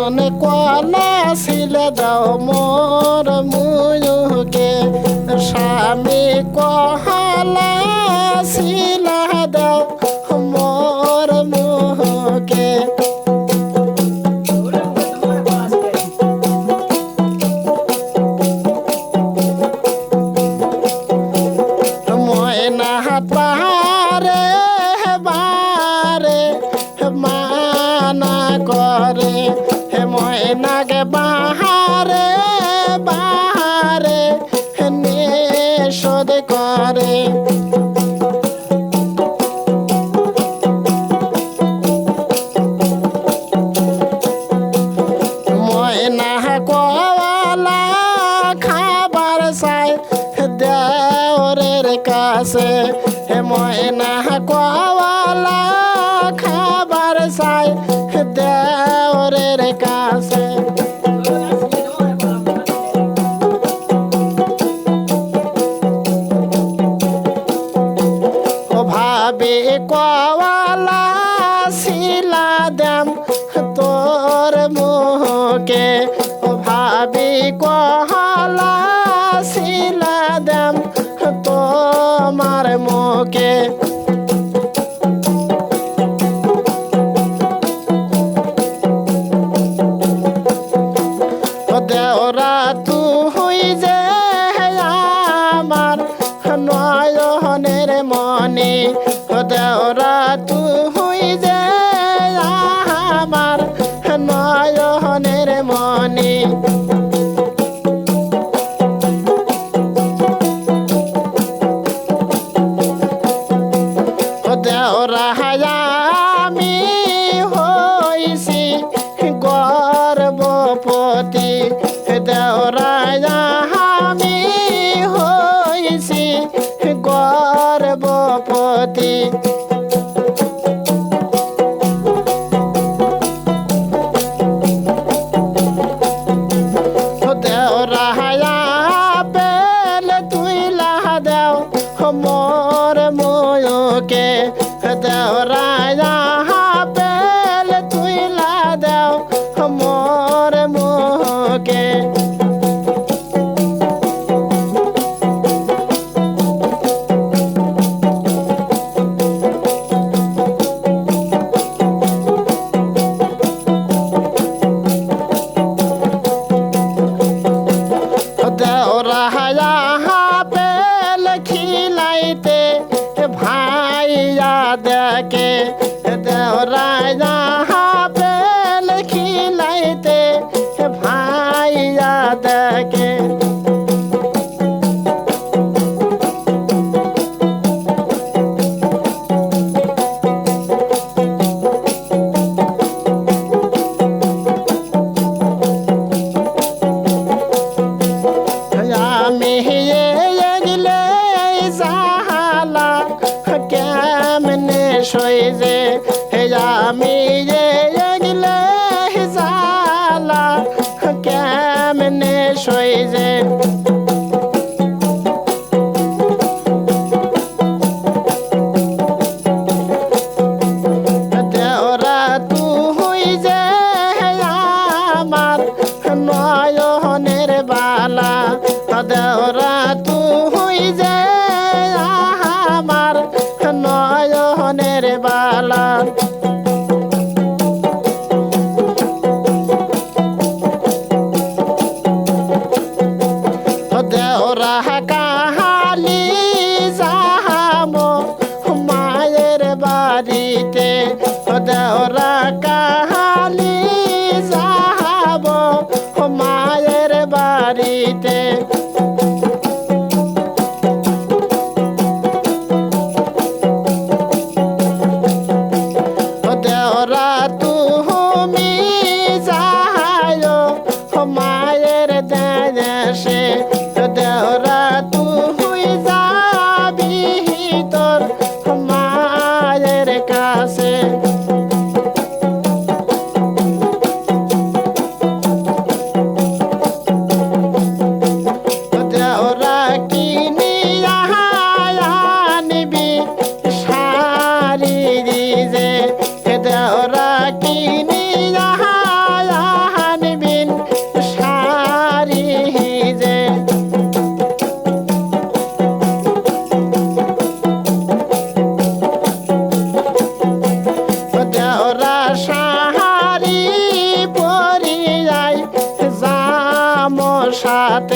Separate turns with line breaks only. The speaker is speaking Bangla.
মনে কলা ছিলে দাও মোর মুয়ুকে স্বামী কহালা ছিলা দাও। কলা খাবার সাই দেওরের কাছে ভাবে কলা ওরা তু হুই যে আমার নয়নের মনে। ওরা আমি হইছি গর্বপতি দেওরা amor, amor. দেহরায় যা সয়ে যে হে আমি का